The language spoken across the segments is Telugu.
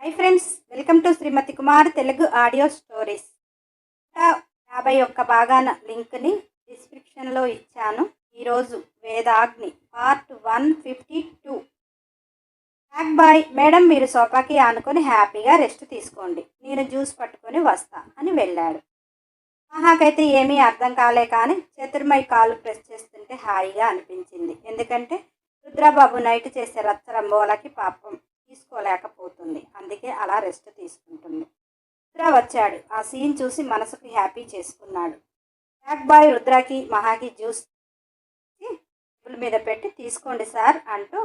Hi friends welcome to Srimathi Kumar Telugu audio stories. యాభై ఒక్క భాగాన లింక్ని డిస్క్రిప్షన్లో ఇచ్చాను. ఈరోజు Vedagni part one fifty two. Back boy madam మీరు సోఫాకి ఆనుకొని హ్యాపీగా రెస్ట్ తీసుకోండి. నేను జ్యూస్ పట్టుకొని వస్తా అని వెళ్ళాడు. మహాకైతే ఏమీ అర్థం కాలే కానీ చతుర్మై కాలు ప్రెస్ చేస్తుంటే హాయిగా అనిపించింది. ఎందుకంటే రుద్రబాబు నైట్ చేసే రచ్చరంబోలకి పాపం. తీసుకోలేకపోతుంది. అందుకే అలా రెస్ట్ తీసుకుంటుంది. రుద్ర వచ్చాడు. ఆ సీన్ చూసి మనసుకు హ్యాపీ చేసుకున్నాడు. బ్యాక్ బాయ్ రుద్రకి మహాకి జ్యూస్ టేబుల్ మీద పెట్టి తీసుకోండి సార్ అంటూ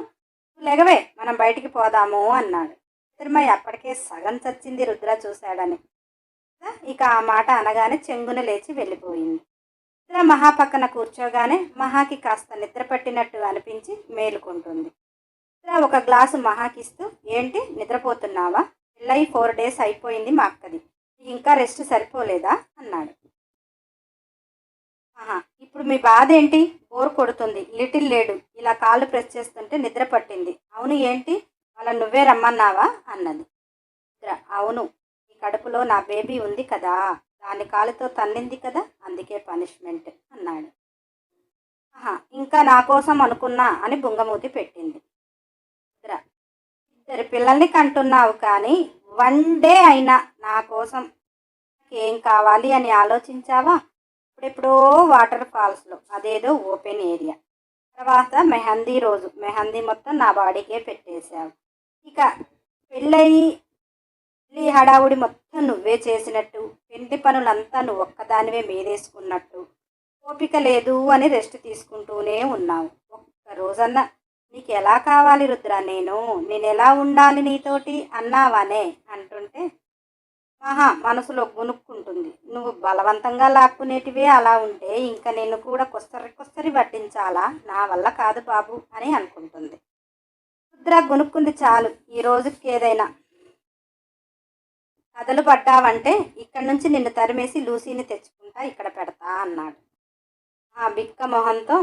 లెగవే మనం బయటికి పోదాము అన్నాడు. తిరుమయ్య అప్పటికే సగం చచ్చింది రుద్ర చూశాడని. ఇక ఆ మాట అనగానే చెంగున లేచి వెళ్ళిపోయింది. రుద్ర మహా పక్కన కూర్చోగానే మహాకి కాస్త నిద్ర పట్టినట్టు అనిపించి మేలుకుంటుంది. ఒక గ్లాసు మహాకిస్తూ. ఏంటి? నిద్రపోతున్నావా? పెళ్ళయి ఫోర్ డేస్ అయిపోయింది మా అక్కది ఇంకా రెస్ట్ సరిపోలేదా? అన్నాడు. ఆహా ఇప్పుడు మీ బాధ ఏంటి? బోర్ కొడుతుంది. లిటిల్ లేడు. ఇలా కాళ్ళు ప్రెస్ చేస్తుంటే నిద్ర పట్టింది. అవును ఏంటి? వాళ్ళ నువ్వే రమ్మన్నావా? అన్నది. నిద్ర. అవును. ఈ కడుపులో నా బేబీ ఉంది కదా. దాని కాలుతో తన్నింది కదా. అందుకే పనిష్మెంట్ అన్నాడు. ఆహా ఇంకా నా కోసం అనుకున్నా అని బుంగమూతి పెట్టింది. ఇద్దరు పిల్లల్ని కంటున్నావు కానీ వన్ డే అయినా నా కోసం ఏం కావాలి అని ఆలోచించావా? ఇప్పుడెప్పుడో వాటర్ ఫాల్స్లో అదేదో ఓపెన్ ఏరియా. తర్వాత మెహందీ రోజు మెహందీ మొత్తం నా బాడీకే పెట్టేశావు. ఇక పెళ్ళయి పెళ్ళి హడావుడి మొత్తం నువ్వే చేసినట్టు పెళ్ళి పనులంతా నువ్వు ఒక్కదానివే మీదేసుకున్నట్టు ఓపిక లేదు అని రెస్ట్ తీసుకుంటూనే ఉన్నావు. ఒక్క రోజన్నా నీకు ఎలా కావాలి రుద్ర? నేను నేను ఎలా ఉండాలి నీతోటి? అన్నావానే అంటుంటే ఆహా మనసులో గునుక్కుంటుంది. నువ్వు బలవంతంగా లాక్కునేటివే అలా ఉంటే ఇంకా నేను కూడా కొస్తరి కొస్తరి పట్టించాలా నా వల్ల కాదు బాబు అని అనుకుంటుంది. రుద్ర గునుక్కుంది చాలు. ఈ రోజుకి ఏదైనా కథలు పడ్డావంటే ఇక్కడి నుంచి నిన్ను తరిమేసి లూసీని తెచ్చుకుంటా ఇక్కడ పెడతా అన్నాడు. ఆ బిక్క మొహంతో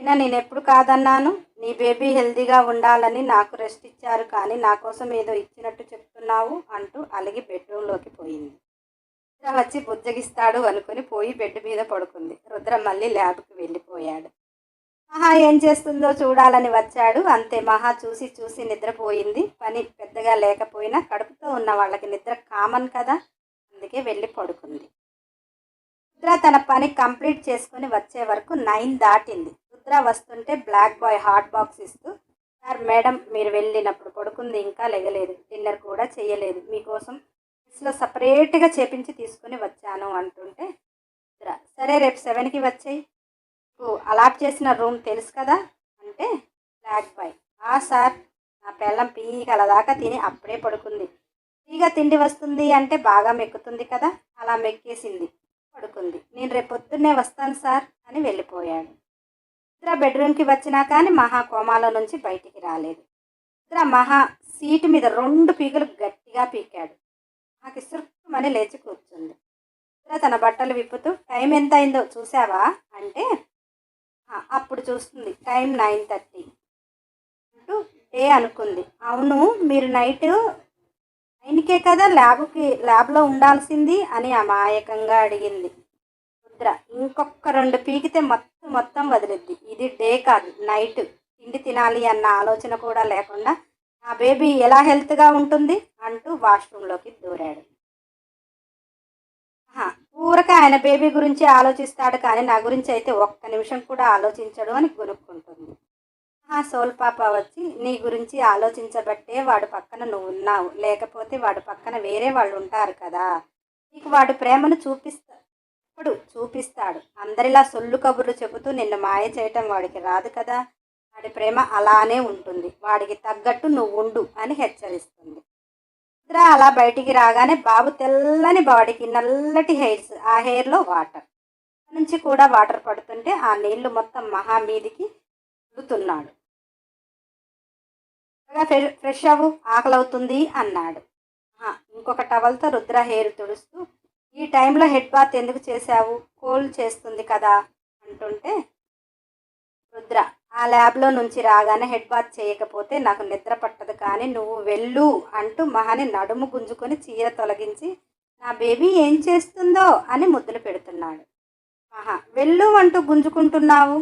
అయినా నేను ఎప్పుడు కాదన్నాను? నీ బేబీ హెల్తీగా ఉండాలని నాకు రెస్ట్ ఇచ్చారు కానీ నా కోసం ఏదో ఇచ్చినట్టు చెప్తున్నావు అంటూ అలిగి బెడ్రూమ్లోకి పోయింది. రుద్ర వచ్చి బుజ్జగిస్తాడు అనుకుని పోయి బెడ్ మీద పడుకుంది. రుద్ర మళ్ళీ ల్యాబ్కి వెళ్ళిపోయాడు. మహా ఏం చేస్తుందో చూడాలని వచ్చాడు. అంతే మహా చూసి చూసి నిద్రపోయింది. పని పెద్దగా లేకపోయినా కడుపుతో ఉన్న వాళ్ళకి నిద్ర కామన్ కదా? అందుకే వెళ్ళి పడుకుంది. రుద్ర తన పని కంప్లీట్ చేసుకుని వచ్చే వరకు నైన్ దాటింది. రుద్ర వస్తుంటే బ్లాక్ బాయ్ హాట్ బాక్స్ ఇస్తూ సార్ మేడం మీరు వెళ్ళినప్పుడు పడుకుంది ఇంకా లెగలేదు డిన్నర్ కూడా చేయలేదు మీకోసం లో సపరేట్గా చేపించి తీసుకుని వచ్చాను అంటుంటే రుద్ర సరే రేపు సెవెన్కి వచ్చాయి. నీకు అలాట్ చేసిన రూమ్ తెలుసు కదా? అంటే బ్లాక్ బాయ్ ఆ సార్ నా పెళ్ళం పీగల దాకా తిని అప్పుడే పడుకుంది. పీగ తిండి వస్తుంది అంటే బాగా మెక్కుతుంది కదా అలా మెక్కేసింది పడుకుంది. నేను రేపు పొద్దున్నే వస్తాను సార్ అని వెళ్ళిపోయాడు. రుద్ర బెడ్రూమ్కి వచ్చినా కానీ మహా కోమాలో నుంచి బయటికి రాలేదు. రుద్ర మహా సీటు మీద రెండు పీకలు గట్టిగా పీకాడు. నాకు ఇసురుమని లేచి కూర్చుంది. రుద్ర తన బట్టలు విప్పుతూ టైం ఎంత అయిందో చూసావా అంటే అప్పుడు చూస్తుంది. Time nine thirty. అంటూ డే అనుకుంది. అవును మీరు నైట్ నైన్కే కదా ల్యాబ్కి ల్యాబ్లో ఉండాల్సింది? అని అమాయకంగా అడిగింది. నిద్ర. ఇంకొక రెండు పీకితే మొత్తం మొత్తం వదిలిద్ది. ఇది డే కాదు నైట్. తిండి తినాలి అన్న ఆలోచన కూడా లేకుండా నా బేబీ ఎలా హెల్త్గా ఉంటుంది అంటూ వాష్రూమ్లోకి దూరాడు. ఊరక ఆయన బేబీ గురించి ఆలోచిస్తాడు కానీ నా గురించి అయితే ఒక్క నిమిషం కూడా ఆలోచించడు అని గునుక్కుంటుంది. ఆ సోల్ పాప వచ్చి నీ గురించి ఆలోచించబట్టే వాడు పక్కన నువ్వు ఉన్నావు. లేకపోతే వాడు పక్కన వేరే వాళ్ళు ఉంటారు కదా. నీకు వాడు ప్రేమను చూపిస్తా అప్పుడు చూపిస్తాడు. అందరిలా సొల్లు కబుర్లు చెబుతూ నిన్ను మాయ చేయటం వాడికి రాదు కదా. వాడి ప్రేమ అలానే ఉంటుంది. వాడికి తగ్గట్టు నువ్వు ఉండు అని హెచ్చరిస్తుంది. రుద్ర అలా బయటికి రాగానే బాబు తెల్లని బాడీకి నల్లటి హెయిర్స్ ఆ హెయిర్లో వాటర్. నుంచి కూడా వాటర్ పడుతుంటే ఆ నీళ్ళు మొత్తం మహా మీదికి రుతున్నాడు ఫ్రెష్ అవ్వు ఆకలవుతుంది అన్నాడు. ఇంకొక టవల్తో రుద్ర హెయిర్ తుడుస్తూ ఈ టైంలో హెడ్ బాత్ ఎందుకు చేశావు? కోల్డ్ చేస్తుంది కదా అంటుంటే రుద్ర ఆ ల్యాబ్లో నుంచి రాగానే హెడ్ బాత్ చేయకపోతే నాకు నిద్ర పట్టదు కానీ నువ్వు వెళ్ళు అంటూ మహాని నడుము గుంజుకొని చీర తొలగించి నా బేబీ ఏం చేస్తుందో అని ముద్దులు పెడుతున్నాడు. మహా వెళ్ళు అంటూ గుంజుకుంటున్నావు?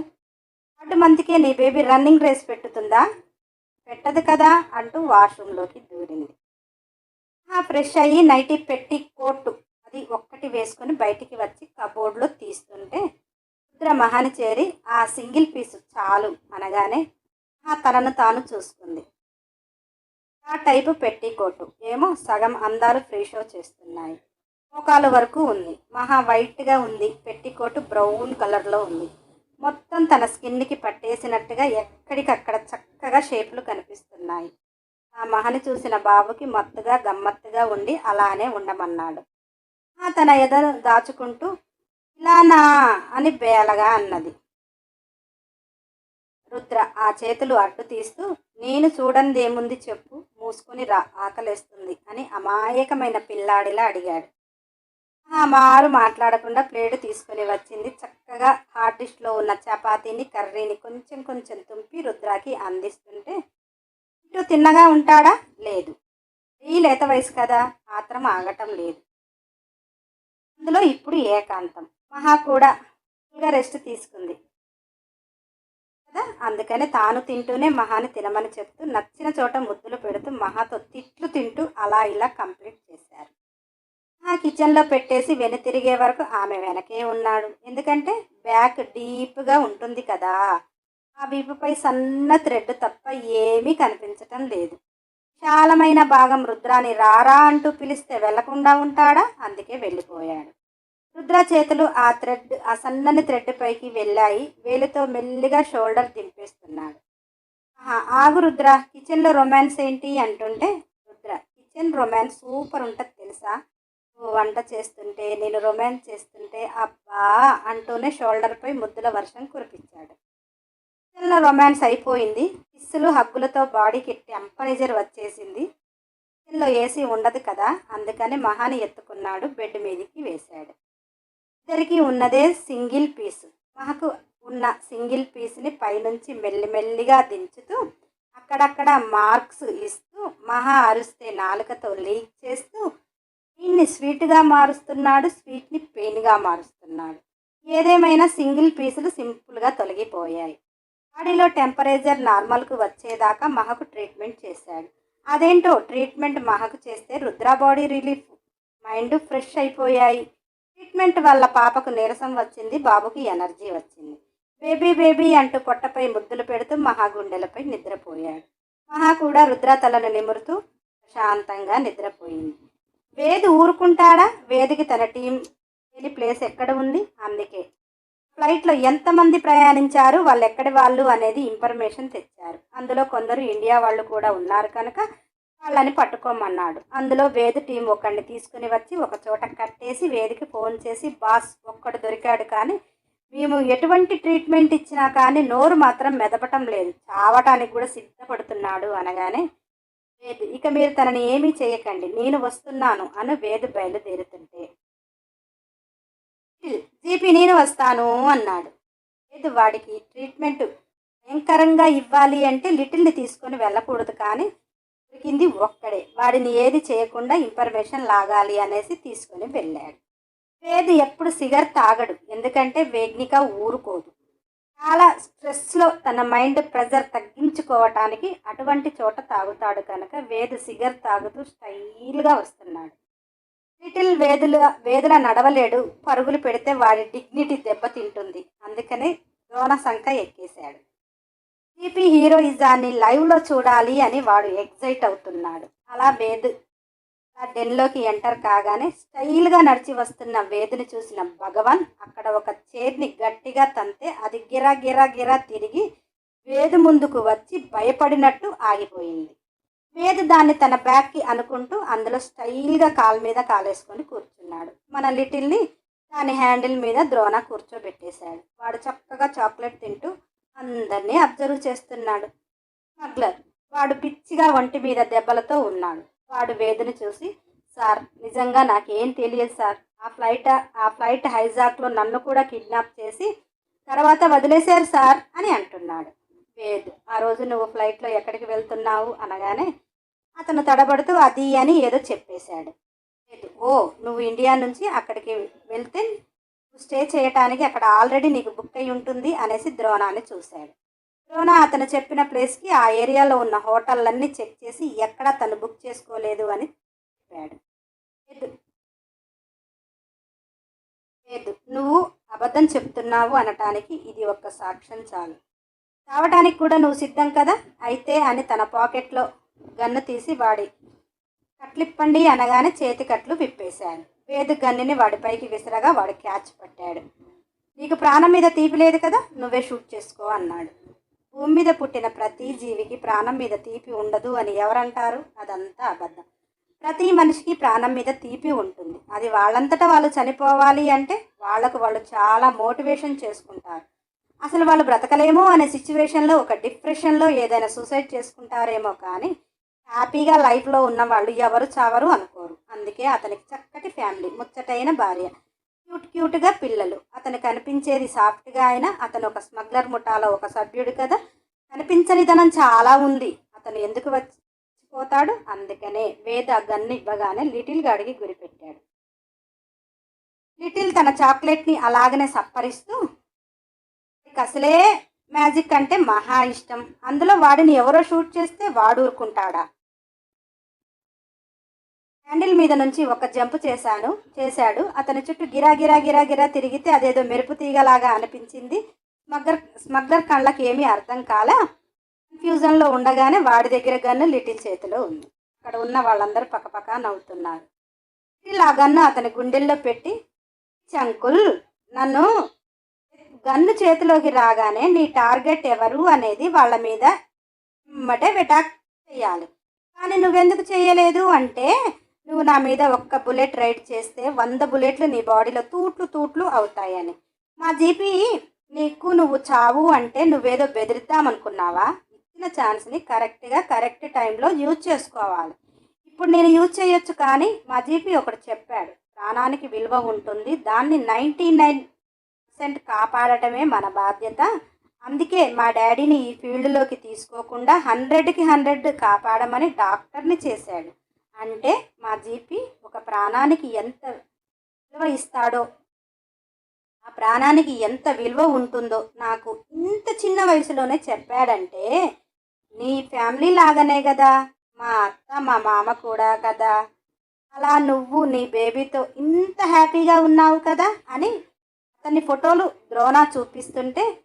అటు మంతికే నీ బేబీ రన్నింగ్ రేస్ పెట్టుతుందా? పెట్టదు కదా అంటూ వాష్రూమ్లోకి దూరింది. ఆ ఫ్రెష్ అయ్యి నైటీ పెట్టి కోటు అది ఒక్కటి వేసుకొని బయటికి వచ్చి కబోర్డ్లో తీస్తుంటే రుద్ర మహాని చేరి ఆ సింగిల్ పీస్ చాలు అనగానే ఆ తనను తాను చూసుకుంది ఆ టైపు పెట్టికోటు. ఏమో సగం అందాలు ఫ్రీ షో చేస్తున్నాయి. మోకాలు వరకు ఉంది. మహా వైట్గా ఉంది. పెట్టికోటు బ్రౌన్ కలర్లో ఉంది. మొత్తం తన స్కిన్కి పట్టేసినట్టుగా ఎక్కడికక్కడ చక్కగా షేపులు కనిపిస్తున్నాయి. ఆ మహని చూసిన బాబుకి మత్తుగా గమ్మత్తుగా ఉండి అలానే ఉండమన్నాడు. తన ఎదను దాచుకుంటూ ఇలానా అని బేలగా అన్నది. రుద్ర ఆ చేతులు అడ్డు తీస్తూ నేను చూడందేముంది చెప్పు మూసుకొని రా ఆకలేస్తుంది అని అమాయకమైన పిల్లాడిలా అడిగాడు. ఆ మారు మాట్లాడకుండా ప్లేట్ తీసుకొని వచ్చింది. చక్కగా హాట్ డిష్లో ఉన్న చపాతీని కర్రీని కొంచెం కొంచెం తుంపి రుద్రాకి అందిస్తుంటే ఇటు తిన్నగా ఉంటాడా? లేదు. ఈ లేత వయసు కదా మాత్రం ఆగటం లేదు. అందులో ఇప్పుడు ఏకాంతం. మహా కూడా ఫుల్గా రెస్ట్ తీసుకుంది. కదా? అందుకనే తాను తింటూనే మహాని తినమని చెప్తూ నచ్చిన చోట ముద్దులు పెడుతూ మహాతో తిట్లు తింటూ అలా ఇలా కంప్లీట్ చేశారు. ఆ కిచెన్లో పెట్టేసి వెనుతిరిగే వరకు ఆమె వెనకే ఉన్నాడు. ఎందుకంటే బ్యాక్ డీప్గా ఉంటుంది కదా? ఆ వీపుపై సన్న థ్రెడ్ తప్ప ఏమీ కనిపించటం లేదు. విశాలమైన భాగం రుద్రాని రారా అంటూ పిలిస్తే వెళ్ళకుండా ఉంటాడా? అందుకే వెళ్ళిపోయాడు. రుద్ర చేతులు ఆ థ్రెడ్ ఆ సన్నని థ్రెడ్ పైకి వెళ్ళాయి. వేలితో మెల్లిగా షోల్డర్ దింపేస్తున్నాడు. ఆహా, ఆగు రుద్ర కిచెన్లో రొమాన్స్ ఏంటి అంటుంటే రుద్ర కిచెన్ రొమాన్స్ సూపర్ ఉంటుంది తెలుసా? వంట చేస్తుంటే నేను రొమాన్స్ చేస్తుంటే అబ్బా అంటూనే షోల్డర్పై ముద్దుల వర్షం కురిపించాడు. కిచెన్లో రొమాన్స్ అయిపోయింది. కిస్సులు హగ్గులతో బాడీకి టెంపరేచర్ వచ్చేసింది. కిచెన్లో ఏసీ ఉండదు కదా అందుకని మహాని ఎత్తుకున్నాడు బెడ్ మీదకి వేశాడు. ఇద్దరికి ఉన్నదే సింగిల్ పీస్. మహకు ఉన్న సింగిల్ పీస్ని పైనుంచి మెల్లిమెల్లిగా దించుతూ అక్కడక్కడ మార్క్స్ ఇస్తూ మహా అరుస్తే నాలుకతో లీక్ చేస్తూ దీన్ని స్వీట్గా మారుస్తున్నాడు స్వీట్ని పెయిన్గా మారుస్తున్నాడు. ఏదేమైనా సింగిల్ పీసులు సింపుల్గా తొలగిపోయాయి. బాడీలో టెంపరేచర్ నార్మల్కు వచ్చేదాకా మహకు ట్రీట్మెంట్ చేశాడు. అదేంటో ట్రీట్మెంట్ మహకు చేస్తే Rudra body relief mind fresh అయిపోయాయి. ట్రీట్మెంట్ వల్ల పాపకు నీరసం వచ్చింది బాబుకి ఎనర్జీ వచ్చింది. బేబీ బేబీ అంటూ పొట్టపై ముద్దులు పెడుతూ మహా గుండెలపై నిద్రపోయాడు. మహా కూడా రుద్ర తలను నిమురుతూ ప్రశాంతంగా నిద్రపోయింది. వేది ఊరుకుంటాడా? వేదికి తన టీం వెళ్ళి ప్లేస్ ఎక్కడ ఉంది? అందుకే. ఫ్లైట్లో ఎంతమంది ప్రయాణించారు వాళ్ళు ఎక్కడి వాళ్ళు అనేది ఇన్ఫర్మేషన్ తెచ్చారు. అందులో కొందరు ఇండియా వాళ్ళు కూడా ఉన్నారు కనుక వాళ్ళని పట్టుకోమన్నాడు. అందులో వేదు టీం ఒకడిని తీసుకుని వచ్చి ఒక చోట కట్టేసి వేదికి ఫోన్ చేసి బాస్ ఒక్కడు దొరికాడు కానీ మేము ఎటువంటి ట్రీట్మెంట్ ఇచ్చినా కానీ నోరు మాత్రం మెదపటం లేదు. చావటానికి కూడా సిద్ధపడుతున్నాడు అనగానే వేదు ఇక మీరు తనని ఏమీ చేయకండి. నేను వస్తున్నాను అని వేదు బయలుదేరుతుంటే జీపీ నేను వస్తాను అన్నాడు. లేదు వాడికి ట్రీట్మెంట్ భయంకరంగా ఇవ్వాలి అంటే లిటిల్ని తీసుకొని వెళ్ళకూడదు కానీ దొరికింది ఒక్కడే. వాడిని ఏది చేయకుండా ఇన్ఫర్మేషన్ లాగాలి అనేసి తీసుకొని వెళ్ళాడు. వేది ఎప్పుడు సిగర్ తాగడు ఎందుకంటే వేగ్నిక ఊరుకోదు. చాలా స్ట్రెస్లో తన మైండ్ ప్రెజర్ తగ్గించుకోవటానికి అటువంటి చోట తాగుతాడు కనుక వేదు సిగర్ తాగుతూ స్టైల్గా వస్తున్నాడు. లిటిల్ వేదుల వేదుల నడవలేడు. పరుగులు పెడితే వాడి డిగ్నిటీ దెబ్బతింటుంది అందుకనే ద్రోణ శంఖ ఎక్కేశాడు. సిపి హీరోయిజాన్ని లైవ్లో చూడాలి అని వాడు ఎగ్జైట్ అవుతున్నాడు. అలా వేదు ఆ డెన్లోకి ఎంటర్ కాగానే స్టైల్గా నడిచి వస్తున్న వేదుని చూసిన భగవాన్ అక్కడ ఒక చైర్ని గట్టిగా తంతే అది గిరా గిరా గిరా తిరిగి వేదు ముందుకు వచ్చి భయపడినట్టు ఆగిపోయింది. పేద దాన్ని తన బ్యాగ్కి అనుకుంటూ అందులో స్టైల్గా కాలు మీద కాలేసుకొని కూర్చున్నాడు. మన లిటిల్ని దాని హ్యాండిల్ మీద ద్రోణ కూర్చోబెట్టేశాడు. వాడు చక్కగా చాక్లెట్ తింటూ అందరినీ అబ్జర్వ్ చేస్తున్నాడు. స్మగ్లర్ వాడు పిచ్చిగా ఒంటి మీద దెబ్బలతో ఉన్నాడు. వాడు వేదుని చూసి సార్ నిజంగా నాకేం తెలియదు సార్. ఆ ఫ్లైట్ ఆ ఫ్లైట్ హైజాక్లో నన్ను కూడా కిడ్నాప్ చేసి తర్వాత వదిలేశారు సార్ అని అంటున్నాడు. వేద్ ఆ రోజు నువ్వు ఫ్లైట్లో ఎక్కడికి వెళ్తున్నావు? అనగానే అతను తడబడుతూ అది అని ఏదో చెప్పేశాడు. ఓ నువ్వు ఇండియా నుంచి అక్కడికి వెళ్తే నువ్వు స్టే చేయటానికి అక్కడ ఆల్రెడీ నీకు బుక్ అయి ఉంటుంది అనేసి ద్రోణాన్ని చూశాడు. ద్రోణ అతను చెప్పిన ప్లేస్కి ఆ ఏరియాలో ఉన్న హోటళ్ళన్నీ చెక్ చేసి ఎక్కడ తను బుక్ చేసుకోలేదు అని చెప్పాడు. లేదు. నువ్వు అబద్ధం చెప్తున్నావు అనటానికి ఇది ఒక్క సాక్ష్యం చాలు. చావటానికి కూడా నువ్వు సిద్ధం కదా? అయితే అని తన పాకెట్లో గన్ను తీసి వాడి. కట్లిప్పండి అనగానే చేతి కట్లు విప్పేశాడు. వేదు గన్నుని వాడిపైకి విసిరగా వాడు క్యాచ్ పట్టాడు. నీకు ప్రాణం మీద తీపి లేదు కదా నువ్వే షూట్ చేసుకో అన్నాడు. భూమి మీద పుట్టిన ప్రతి జీవికి ప్రాణం మీద తీపి ఉండదు అని ఎవరంటారు? అదంతా అబద్ధం. ప్రతి మనిషికి ప్రాణం మీద తీపి ఉంటుంది. అది వాళ్ళంతటా వాళ్ళు చనిపోవాలి అంటే వాళ్ళకు వాళ్ళు చాలా మోటివేషన్ చేసుకుంటారు. అసలు వాళ్ళు బ్రతకలేమో అనే సిచ్యువేషన్లో ఒక డిప్రెషన్లో ఏదైనా సూసైడ్ చేసుకుంటారేమో కానీ హ్యాపీగా లైఫ్లో ఉన్న వాళ్ళు ఎవరు చావరు అనుకోరు. అందుకే అతనికి చక్కటి ఫ్యామిలీ ముచ్చటైన భార్య. క్యూట్ క్యూట్గా పిల్లలు. అతను కనిపించేది సాఫ్ట్గా అయినా అతను ఒక స్మగ్లర్ ముఠాలో ఒక సభ్యుడు కదా. కనిపించనిదనం చాలా ఉంది. అతను ఎందుకు వచ్చిపోతాడు? అందుకనే వేద గన్ను ఇవ్వగానే లిటిల్ గాడికి గురిపెట్టాడు. లిటిల్ తన చాక్లెట్ని అలాగనే సప్పరిస్తూ వాడికి అసలే మ్యాజిక్ అంటే మహా ఇష్టం. అందులో వాడిని ఎవరో షూట్ చేస్తే వాడు ఊరుకుంటాడా? హ్యాండిల్ మీద నుంచి ఒక జంప్ చేశాను చేశాడు. అతని చుట్టూ గిరా గిరా గిరా గిరా తిరిగితే అదేదో మెరుపు తీగలాగా అనిపించింది. స్మగ్గర్ స్మగ్గర్ కళ్ళకి ఏమీ అర్థం కాలా. కన్ఫ్యూజన్లో ఉండగానే వాడి దగ్గర గన్ను లిటిల్ చేతిలో ఉంది. అక్కడ ఉన్న వాళ్ళందరూ పక్కపక్క నవ్వుతున్నారు. లిటిల్ ఆ గన్ను అతని గుండెల్లో పెట్టి చంకుల్ నన్ను గన్ను చేతిలోకి రాగానే నీ టార్గెట్ ఎవరు అనేది వాళ్ళ మీద మటే అటాక్ చేయాలి. కానీ నువ్వెందుకు చేయలేదు అంటే నువ్వు నా మీద ఒక్క బుల్లెట్ రైడ్ చేస్తే వంద బుల్లెట్లు నీ బాడీలో తూట్లు తూట్లు అవుతాయని. మా జీపీ నీకు నువ్వు చావు అంటే నువ్వేదో బెదిరిద్దామనుకున్నావా? ఇచ్చిన ఛాన్స్ని కరెక్ట్గా కరెక్ట్ టైంలో యూజ్ చేసుకోవాలి. ఇప్పుడు నేను యూజ్ చేయొచ్చు కానీ మా జీపీ ఒకటి చెప్పాడు ప్రాణానికి విలువ ఉంటుంది దాన్ని నైంటీ నైన్ సెంట్ కాపాడటమే మన బాధ్యత. అందుకే మా డాడీని ఈ ఫీల్డ్లోకి తీసుకోకుండా హండ్రెడ్కి హండ్రెడ్ కాపాడమని డాక్టర్ని చేశాడు. అంటే మా జీపీ ఒక ప్రాణానికి ఎంత విలువ ఇస్తాడో ఆ ప్రాణానికి ఎంత విలువ ఉంటుందో నాకు ఇంత చిన్న వయసులోనే చెప్పాడంటే నీ ఫ్యామిలీ లాగానే కదా మా అత్త మా మామ కూడా కదా అలా నువ్వు నీ బేబీతో ఇంత హ్యాపీగా ఉన్నావు కదా అని అతని ఫోటోలు ద్రోణ చూపిస్తుంటే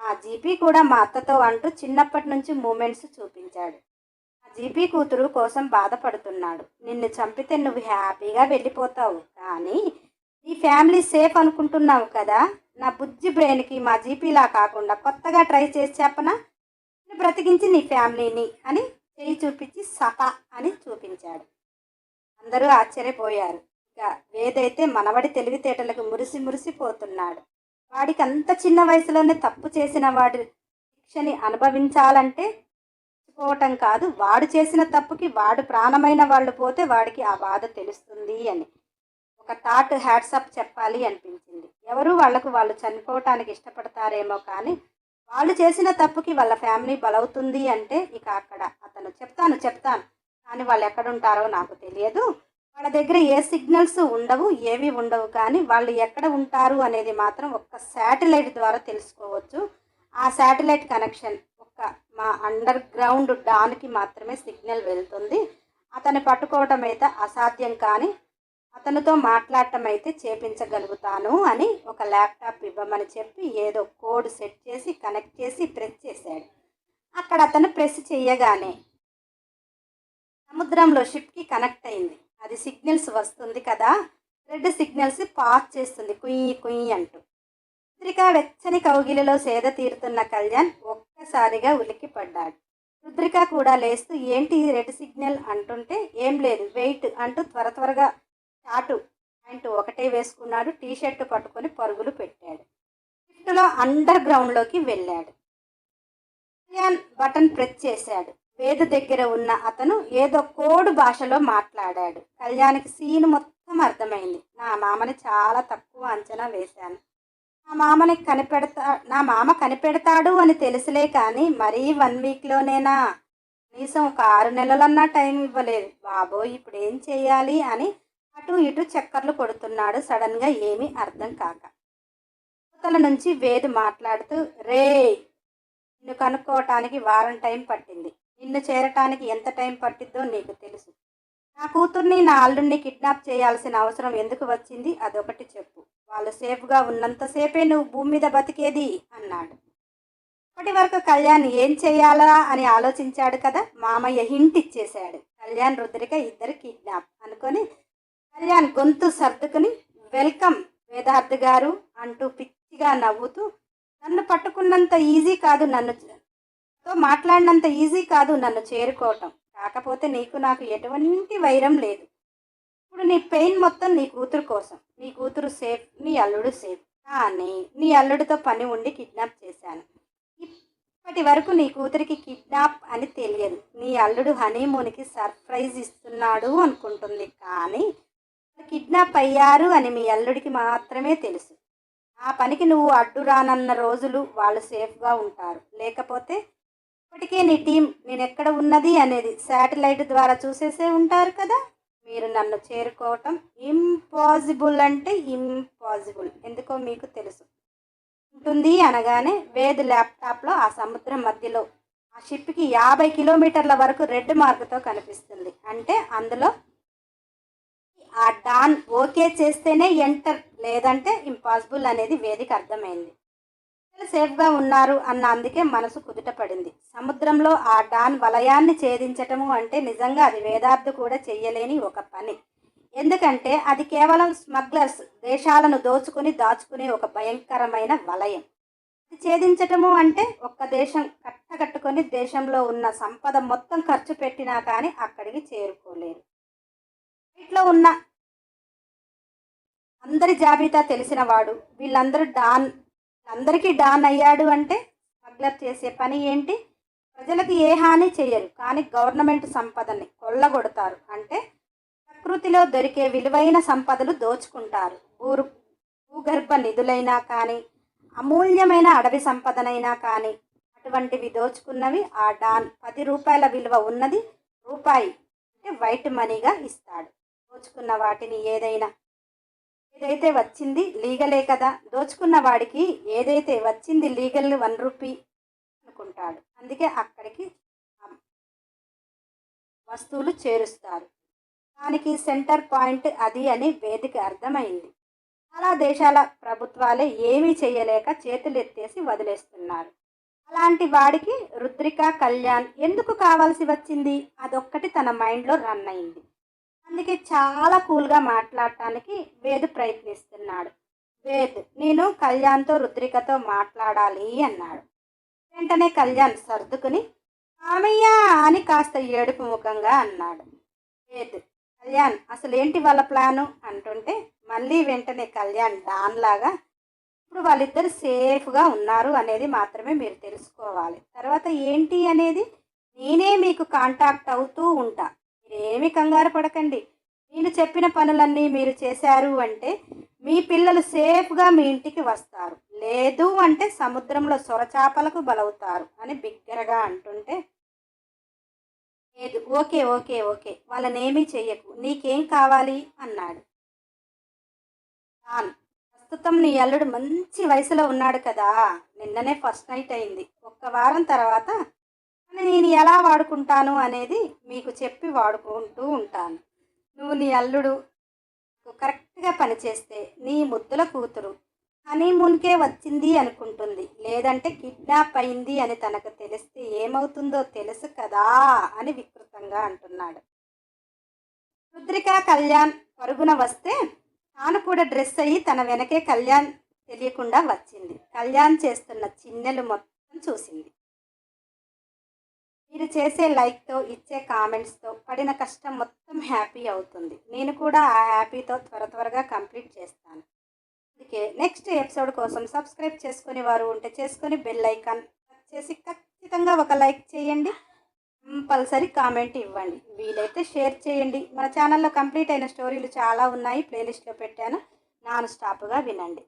ఆ జీపీ కూడా మా అత్తతో అంటూ చిన్నప్పటి నుంచి మూమెంట్స్ చూపించాడు. ఆ జీపీ కూతురు కోసం బాధపడుతున్నాడు. నిన్ను చంపితే నువ్వు హ్యాపీగా వెళ్ళిపోతావు. కానీ నీ ఫ్యామిలీ సేఫ్ అనుకుంటున్నావు కదా. నా బుజ్జి బ్రెయిన్కి మా జీపీలా కాకుండా కొత్తగా ట్రై చేసి చెప్పనా? నేను బ్రతికించి నీ ఫ్యామిలీని అని చేయి చూపించి సపా అని చూపించాడు. అందరూ ఆశ్చర్యపోయారు. ఇక వేదైతే మనవడి తెలివితేటలకు మురిసి మురిసిపోతున్నాడు వాడికి అంత చిన్న వయసులోనే తప్పు చేసిన వాడి శిక్షని అనుభవించాలంటే పోవటం కాదు వాడు చేసిన తప్పుకి వాడు ప్రాణమైన వాళ్ళు పోతే వాడికి ఆ బాధ తెలుస్తుంది అని. ఒక థాట్ హ్యాట్సప్ చెప్పాలి అనిపించింది. ఎవరు వాళ్ళకు వాళ్ళు చనిపోవటానికి ఇష్టపడతారేమో కానీ వాళ్ళు చేసిన తప్పుకి వాళ్ళ ఫ్యామిలీ బలవుతుంది అంటే ఇక అక్కడ అతను చెప్తాను చెప్తాను. కానీ వాళ్ళు ఎక్కడుంటారో నాకు తెలియదు. వాళ్ళ దగ్గర ఏ సిగ్నల్స్ ఉండవు ఏవి ఉండవు. కానీ వాళ్ళు ఎక్కడ ఉంటారు అనేది మాత్రం ఒక్క శాటిలైట్ ద్వారా తెలుసుకోవచ్చు. ఆ శాటిలైట్ కనెక్షన్ ఒక్క మా అండర్ గ్రౌండ్ డాన్కి మాత్రమే సిగ్నల్ వెళ్తుంది. అతను పట్టుకోవటం అయితే అసాధ్యం కానీ అతనితో మాట్లాడటం అయితే చేపించగలుగుతాను అని ఒక ల్యాప్టాప్ ఇవ్వమని చెప్పి ఏదో కోడ్ సెట్ చేసి కనెక్ట్ చేసి ప్రెస్ చేశాడు. అక్కడ అతను ప్రెస్ చేయగానే సముద్రంలో షిప్కి కనెక్ట్ అయింది. అది సిగ్నల్స్ వస్తుంది కదా రెడ్ సిగ్నల్స్ పాస్ చేస్తుంది కుయ్యి కుయ్యి అంటూ. రుద్రిక వెచ్చని కౌగిలిలో సేద తీరుతున్న కళ్యాణ్ ఒక్కసారిగా ఉలిక్కి పడ్డాడు. రుద్రిక కూడా లేస్తూ ఏంటి రెడ్ సిగ్నల్? అంటుంటే ఏం లేదు వెయిట్ అంటూ త్వర త్వరగా చాటు అంటూ ఒకటే వేసుకున్నాడు టీ షర్ట్ పట్టుకొని పరుగులు పెట్టాడు. లిఫ్ట్లో అండర్ గ్రౌండ్లోకి వెళ్ళాడు. కళ్యాణ్ బటన్ ప్రెస్ చేశాడు. వేద దగ్గర ఉన్న అతను ఏదో కోడు భాషలో మాట్లాడాడు. కళ్యాణికి సీన్ మొత్తం అర్థమైంది. నా మామని చాలా తక్కువ అంచనా వేశాను. నా మామని కనిపెడతా నా మామ కనిపెడతాడు అని తెలుసులే కానీ మరీ వన్ వీక్లోనేనా? కనీసం ఒక ఆరు నెలలన్నా టైం ఇవ్వలేదు. బాబోయ్ ఇప్పుడు ఏం చేయాలి అని అటు ఇటు చక్కర్లు కొడుతున్నాడు. సడన్గా ఏమీ అర్థం కాక. అవతల నుంచి వేదు మాట్లాడుతూ రే నిన్ను కనుక్కోవటానికి వారం టైం పట్టింది. నిన్ను చేరటానికి ఎంత టైం పట్టిద్దో నీకు తెలుసు. నా కూతుర్ని నా అల్లుడిని కిడ్నాప్ చేయాల్సిన అవసరం ఎందుకు వచ్చింది అదొకటి చెప్పు. వాళ్ళు సేఫ్గా ఉన్నంతసేపే నువ్వు భూమి మీద బతికేది అన్నాడు. అప్పటి వరకు కళ్యాణ్ ఏం చేయాలా అని ఆలోచించాడు కదా మామయ్య హింట్ ఇచ్చేశాడు. కళ్యాణ్ రుద్రిక ఇద్దరు కిడ్నాప్ అనుకొని కళ్యాణ్ గొంతు సర్దుకుని వెల్కమ్ వేదార్థ్ గారు అంటూ పిచ్చిగా నవ్వుతూ నన్ను పట్టుకున్నంత ఈజీ కాదు నన్ను తో మాట్లాడినంత ఈజీ కాదు నన్ను చేరుకోవటం. కాకపోతే నీకు నాకు ఎటువంటి వైరం లేదు. ఇప్పుడు నీ పెయిన్ మొత్తం నీ కూతురు కోసం. నీ కూతురు సేఫ్ నీ అల్లుడు సేఫ్. కానీ నీ అల్లుడితో పని ఉండి కిడ్నాప్ చేశాను. ఇప్పటి వరకు నీ కూతురికి కిడ్నాప్ అని తెలియదు. నీ అల్లుడు హనీమూన్కి సర్ప్రైజ్ ఇస్తున్నాడు అనుకుంటుంది. కానీ కిడ్నాప్ అయ్యారు అని మీ అల్లుడికి మాత్రమే తెలుసు. ఆ పనికి నువ్వు అడ్డు రానన్న రోజులు వాళ్ళు సేఫ్గా ఉంటారు. లేకపోతే ఇప్పటికే నీ టీం నేను ఎక్కడ ఉన్నది అనేది శాటిలైట్ ద్వారా చూసేసే ఉంటారు కదా? మీరు నన్ను చేరుకోవటం ఇంపాసిబుల్ అంటే ఇంపాసిబుల్. ఎందుకో మీకు తెలుసు. ఉంటుంది అనగానే వేద్ ల్యాప్టాప్లో ఆ సముద్రం మధ్యలో ఆ షిప్కి యాభై కిలోమీటర్ల వరకు రెడ్ మార్క్తో కనిపిస్తుంది. అంటే అందులో ఆ డాన్ ఓకే చేస్తేనే ఎంటర్ లేదంటే ఇంపాసిబుల్ అనేది వేదిక అర్థమైంది సేఫ్గా ఉన్నారు అన్న అందుకే మనసు కుదుట పడింది. సముద్రంలో ఆ డాన్ వలయాన్ని ఛేదించటము అంటే నిజంగా అది వేదార్థ కూడా చెయ్యలేని ఒక పని. ఎందుకంటే అది కేవలం స్మగ్లర్స్ దేశాలను దోచుకుని దాచుకునే ఒక భయంకరమైన వలయం. అది ఛేదించటము అంటే ఒక్క దేశం కట్టకట్టుకొని దేశంలో ఉన్న సంపద మొత్తం ఖర్చు పెట్టినా కానీ అక్కడికి చేరుకోలేరు. ఇట్లా ఉన్న అందరి జాబితా తెలిసిన వాడు వీళ్ళందరూ డాన్ అందరికీ డాన్ అయ్యాడు అంటే స్మగ్లర్ చేసే పని ఏంటి? ప్రజలకు ఏ హాని చేయరు కానీ గవర్నమెంట్ సంపదని కొల్లగొడతారు. అంటే ప్రకృతిలో దొరికే విలువైన సంపదలు దోచుకుంటారు. భూరు భూగర్భ నిధులైనా కానీ అమూల్యమైన అడవి సంపదనైనా కానీ అటువంటివి దోచుకున్నవి ఆ డాన్ పది రూపాయల విలువ ఉన్నది రూపాయి అంటే వైట్ మనీగా ఇస్తాడు. దోచుకున్న వాటిని ఏదైనా ఏదైతే వచ్చింది లీగలే కదా దోచుకున్న వాడికి ఏదైతే వచ్చింది లీగల్ వన్ రూపీ అనుకుంటాడు. అందుకే అక్కడికి వస్తువులు చేరుస్తారు. దానికి సెంటర్ పాయింట్ అది అని వేదిక అర్థమైంది. చాలా దేశాల ప్రభుత్వాలే ఏమీ చేయలేక చేతులు ఎత్తేసి వదిలేస్తున్నారు. అలాంటి వాడికి రుద్రిక కళ్యాణ్ ఎందుకు కావాల్సి వచ్చింది? అదొక్కటి తన మైండ్లో రన్ అయింది. అందుకే చాలా కూల్గా మాట్లాడటానికి వేద్ ప్రయత్నిస్తున్నాడు. వేద్ నేను కళ్యాణ్తో రుద్రికతో మాట్లాడాలి అన్నాడు. వెంటనే కళ్యాణ్ సర్దుకుని ఆమెయ్య అని కాస్త ఏడుపు ముఖంగా అన్నాడు. వేద్ కళ్యాణ్ అసలు ఏంటి వాళ్ళ ప్లాను? అంటుంటే మళ్ళీ వెంటనే కళ్యాణ్ దాన్లాగా ఇప్పుడు వాళ్ళిద్దరు సేఫ్గా ఉన్నారు అనేది మాత్రమే మీరు తెలుసుకోవాలి. తర్వాత ఏంటి అనేది నేనే మీకు కాంటాక్ట్ అవుతూ ఉంటా. మీరేమి కంగారు పడకండి. నేను చెప్పిన పనులన్నీ మీరు చేశారు అంటే మీ పిల్లలు సేఫ్గా మీ ఇంటికి వస్తారు. లేదు అంటే సముద్రంలో సొరచాపలకు బలవుతారు అని బిగ్గరగా అంటుంటే లేదు. Okay okay okay. వాళ్ళనేమీ చెయ్యకు. నీకేం కావాలి? అన్నాడు. డాన్ ప్రస్తుతం నీ అల్లుడు మంచి వయసులో ఉన్నాడు కదా. నిన్ననే ఫస్ట్ నైట్ అయింది. ఒక్క వారం తర్వాత నేను ఎలా వాడుకుంటాను అనేది మీకు చెప్పి వాడుకుంటూ ఉంటాను. నువ్వు నీ అల్లుడు కరెక్ట్గా పనిచేస్తే నీ ముద్దుల కూతురు హనీమూన్కే వచ్చింది అనుకుంటుంది. లేదంటే కిడ్నాప్ అయింది అని తనకు తెలిస్తే ఏమవుతుందో తెలుసు కదా అని వికృతంగా అంటున్నాడు. రుద్రిక కళ్యాణ్ పరుగున వస్తే తాను కూడా డ్రెస్ అయ్యి తన వెనకే కళ్యాణ్ తెలియకుండా వచ్చింది. కళ్యాణ్ చేస్తున్న చిన్నెలు మొత్తం చూసింది. మీరు చేసే లైక్తో ఇచ్చే కామెంట్స్తో పడిన కష్టం మొత్తం హ్యాపీ అవుతుంది. నేను కూడా ఆ హ్యాపీతో త్వర త్వరగా కంప్లీట్ చేస్తాను. అందుకే నెక్స్ట్ ఎపిసోడ్ కోసం సబ్స్క్రైబ్ చేసుకునే వారు ఉంటే చేసుకొని బెల్ ఐకాన్ టచ్ చేసి ఖచ్చితంగా ఒక లైక్ చేయండి. కంపల్సరీ కామెంట్ ఇవ్వండి. వీలైతే షేర్ చేయండి. మన ఛానల్లో కంప్లీట్ అయిన స్టోరీలు చాలా ఉన్నాయి. ప్లేలిస్ట్లో పెట్టాను. నాన్ స్టాప్గా వినండి.